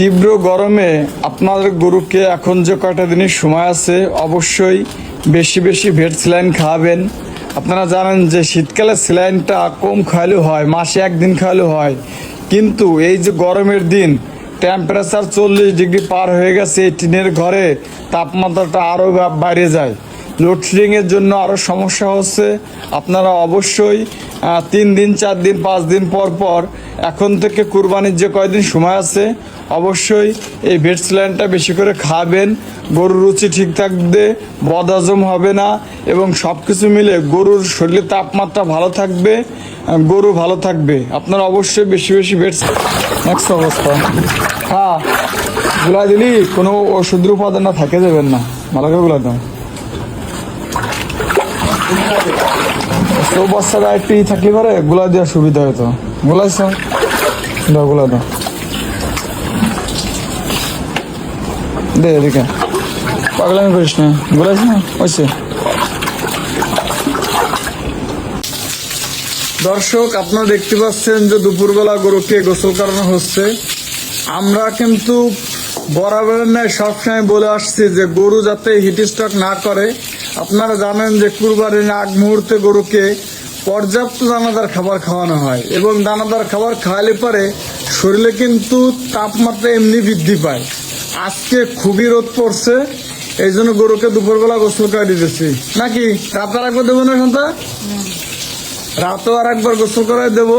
তীব্র গরমে আপনাদের গরুকে এখন যে কয়টা দিনের সময় আছে, অবশ্যই বেশি বেশি ভেট স্যালাইন খাওয়াবেন। আপনারা জানেন যে শীতকালে স্যালাইনটা কম খাওয়ালেও হয়, মাসে একদিন খাওয়ালেও হয়। কিন্তু এই যে গরমের দিন টেম্পারেচার চল্লিশ ডিগ্রি পার হয়ে গেছে, এই টিনের ঘরে তাপমাত্রাটা আরও বাইরে যায়। লোডশেডিংয়ের জন্য আরও সমস্যা হচ্ছে। আপনারা অবশ্যই তিন দিন, চার দিন, পাঁচ দিন পর পর এখন থেকে কুরবানির যে কয়দিন সময় আছে, অবশ্যই এই ভেট স্যালাইনটা বেশি করে খাবেন। গরুর রুচি ঠিক থাকবে বদহজম হবে না এবং সব কিছু মিলে গরুর শরীরের তাপমাত্রা ভালো থাকবে গরু ভালো থাকবে। আপনারা অবশ্যই বেশি বেশি ভেট নেক্সট অবস্থা। হ্যাঁ গুলা দিলি, কোনো ওষুধের উপাদান না, থাকে যাবেন না। ভালো করে গুলা দাও। তো বাচ্চারা একটু থাকলে পারে গুলা দেওয়ার সুবিধা হতো গুলাইছ দাও গুলা দাও। দে, এদিকে। পাগলামি করিস না। গুলাইছ না ওইসে দর্শক, আপনারা দেখতে পাচ্ছেন যে দুপুরবেলা গরুকে গোসল করানো হচ্ছে। আমরা কিন্তু বরাবরের ন্যায় সবসময় বলে আসছি যে গরু যাতে হিট স্ট্রোক না করে, আপনারা জানেন যে কুরবানির আগ মুহূর্তে গরুকে পর্যাপ্ত দানাদার খাবার খাওয়ানো হয় এবং দানাদার খাবার খাওয়ালে পরে শরীরে কিন্তু তাপমাত্রা এমনি বৃদ্ধি পায়। আজকে খুবই রোদ পড়ছে এই জন্য গরুকে দুপুরবেলা গোসল করে দিতেছি। নাকি? রাতে রাখব দেবো না সন্তা রাতেও আর একবার গোসল করাই দেবো।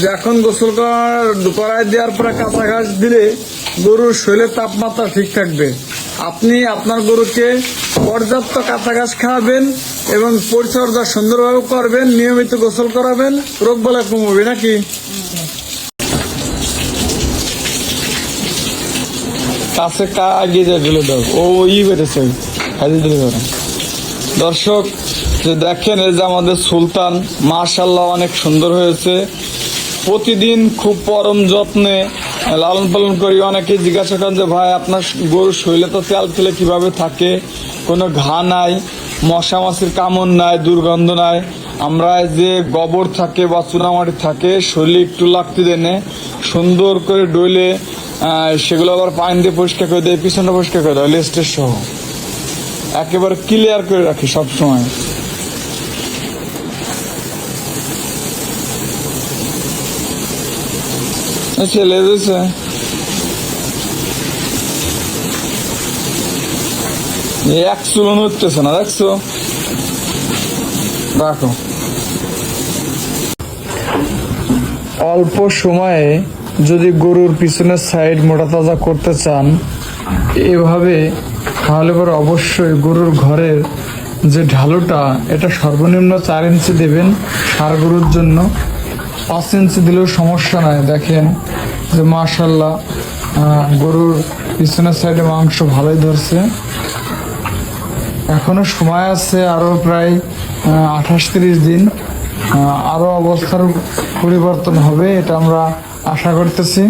যে এখন গোসল করার করাই দেওয়ার পরে কাঁচা ঘাস দিলে গরুর শরীরের তাপমাত্রা ঠিক থাকবে। আপনি আপনার গরুকে পর্যাপ্ত কাঁচা ঘাস খাওয়াবেন এবং পরিচর্যা সুন্দরভাবে করবেন, নিয়মিত গোসল করাবেন। রোগ বলা কমবে নাকি? কাছে কা এগিয়ে দিলে দাও। ও বেড়েছে দর্শক, যে দেখেন, এই যে আমাদের সুলতান মাশাল্লাহ অনেক সুন্দর হয়েছে। প্রতিদিন খুব পরম যত্নে লালন পালন করি। অনেকে জিজ্ঞাসা করেন যে, ভাই, আপনার গরুর শরীরে তো তেল ফেলে কীভাবে থাকে? কোনো ঘা নাই, মশা মাছির কামড় নাই, দুর্গন্ধ নাই। আমরা যে গোবর থাকে বা চুনামাটি থাকে, শরীরে একটু লাগতে দেনে সুন্দর করে ডইলে সেগুলো আবার পানি দিয়ে পরিষ্কার করে দেয়, পিছনটা পরিষ্কার করে দেয় লেস্টের সহ। একেবারে ক্লিয়ার করে রাখি সব সময় ছেলে দিয়েছে এক চুলন উঠতেছে না দেখছ রাখো অল্প সময়ে যদি গরুর পিছনের সাইড মোটা তাজা করতে চান, এভাবে তাহলে পরে অবশ্যই গরুর ঘরের যে ঢালুটা, এটা সর্বনিম্ন চার ইঞ্চি দেবেন সার গরুর জন্য। পাঁচ ইঞ্চি দিলেও সমস্যা নাই। দেখেন যে মাশাল্লাহ গরুর পিছনের সাইডে মাংস ভালোই ধরছে। এখনও সময় আছে আরও প্রায় আঠাশ তিরিশ দিন আরও আরও অবস্থার পরিবর্তন হবে, এটা আমরা আশা করতেছি।